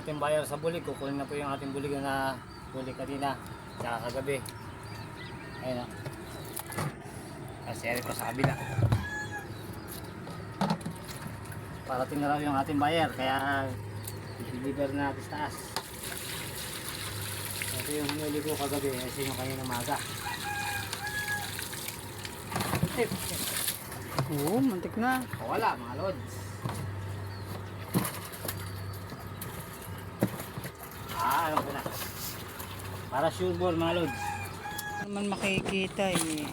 ating buyer sa bulig. Kukunin na po yung ating bulig na bulig kanina. Tsaka kagabi. Ayun o. Kasi ari pa sa kabila. Parating na raw yung ating buyer. Kaya i-deliver na natin sa taas. Ito yung hinuli ko kagabi. Kasi yung kanina maga. Oo, muntik na. wala mga lods. Ah, ko na. Para sure ball mga lods. Naman makikita eh.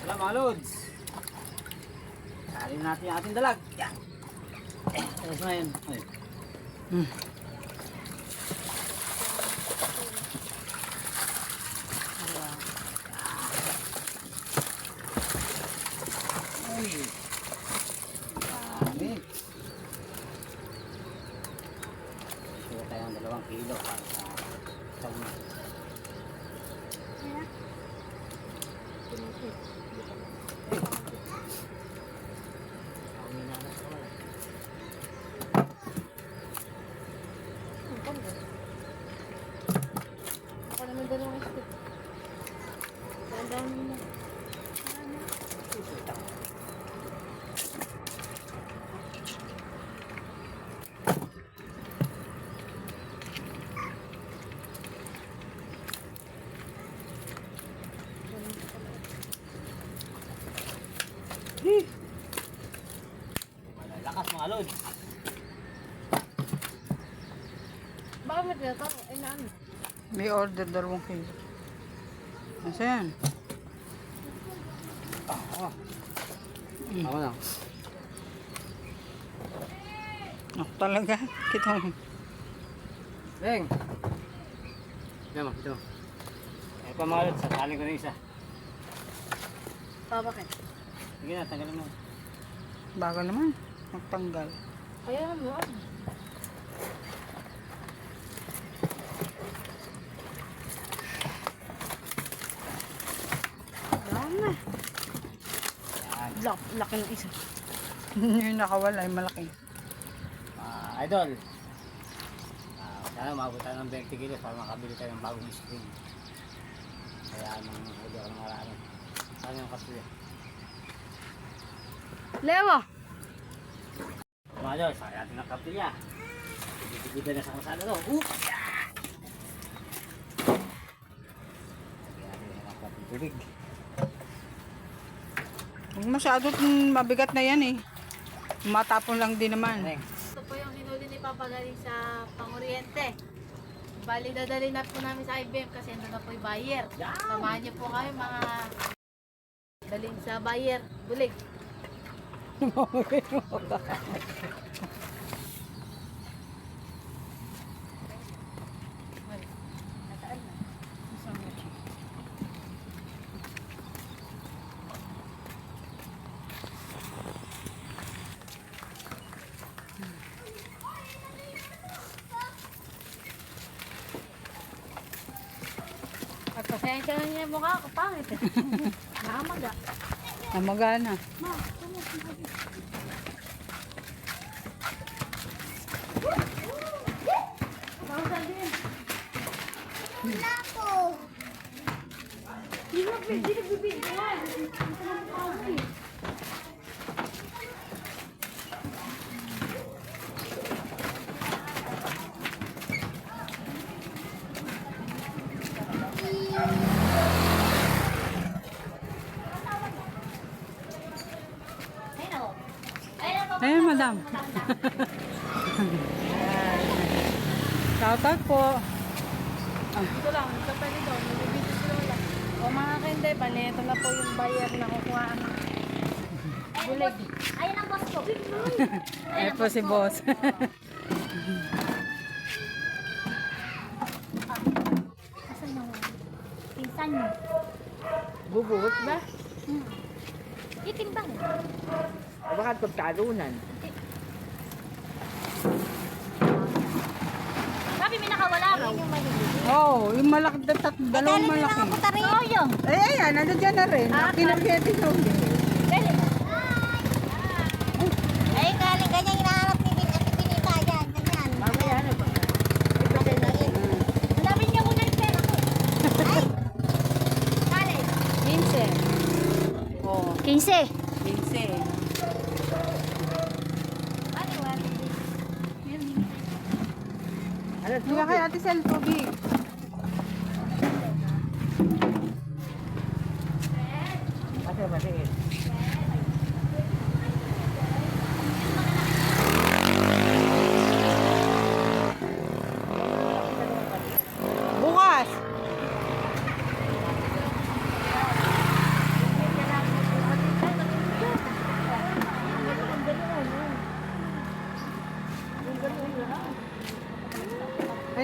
Wala mga lods. Salin natin yung ating dalag. Yan. Ayos na yun. Ay. Hmm. Ay. Dami. Sure tayo ng dalawang kilo para sa isang Ang minanas ko wala. Ako naman dalawang stick. Tandaan mo na. Malalakas mga lods. Baka may tinatawag. Ay, naan. May order dalawang kilo. Nasaan? Ah, Tama na. Ako talaga. Kita mo. Beng! Ito mo, ito mo. Ay pa mga lods, sakalin ko na isa. Pa, bakit? Sige na, tanggalin mo. Bagal naman. Magtanggal. Kaya mo. Dami. Yan. Lak, laki ng isa. yung nakawala ay malaki. Ah, idol. Ah, sana maabot tayo ng 20 kilos para makabili tayo ng bagong screen. Kaya nung huli ako ng marami. Sana yung kasuya. Lewa! Mga idol, sa natin ng kapilya. Bibigyan na sa kasada to. Oop! Lagyan natin ng kapatid tubig. Huwag masyado mabigat na yan eh. Matapon lang din naman. Ito po yung hinuli ni Papa galing sa Pangoriente. Bali, dadali na po namin sa IBM kasi ando na po yung buyer. Samahan niyo po kami mga dalhin sa buyer. Bulig. pasensya na niya yung mukha ko, pangit eh. Nakamaga. Namagana. Ma, Pausan din. Hindi mo pwede nagbibigyan. Ito lang po Ayan, madam. Shoutout po. Ito lang, ito pwede daw. Nabibigyan si Lola. O mga kende, bali, ito na po yung buyer na kukuha ang bulig. Ayan ang boss ko. Ayan po si boss. Pinsan mo. Bubuhot ba? Itimbang. O baka pagtalunan? Sabi, may nakawala. maliliit. Oo, oh, yung malaki, dalawang malaki. ako tarin. Oo, yun. Eh, ayan, nandun dyan na rin. Ah, Kinagkete ko. Dali na. Ay, galing ganyan hinahanap ni Bin at pinita yan. Ganyan. Mamaya ano ba? Hanapin niyo muna yung pera ko. Ay! Galing. Vincent. Oo, 15. Vincent. Ano, Hindi kay Ate Sel, tubig. Kasi maliit.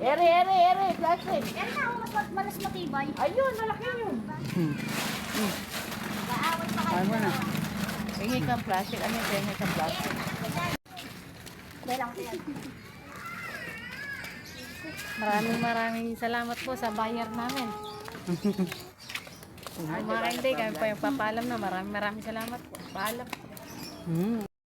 Ere, ere, ere, plastic. Yan na, mas malas matibay. Ayun, malaki yun. Gaaway pa kayo. Ay mo na. Hingi kang plastic. Ano yung hingi kang plastic? Dahil lang sila. Maraming maraming salamat po sa buyer namin. Mga hindi, kami pa yung papaalam na. Maraming maraming salamat po. Paalam. Hmm.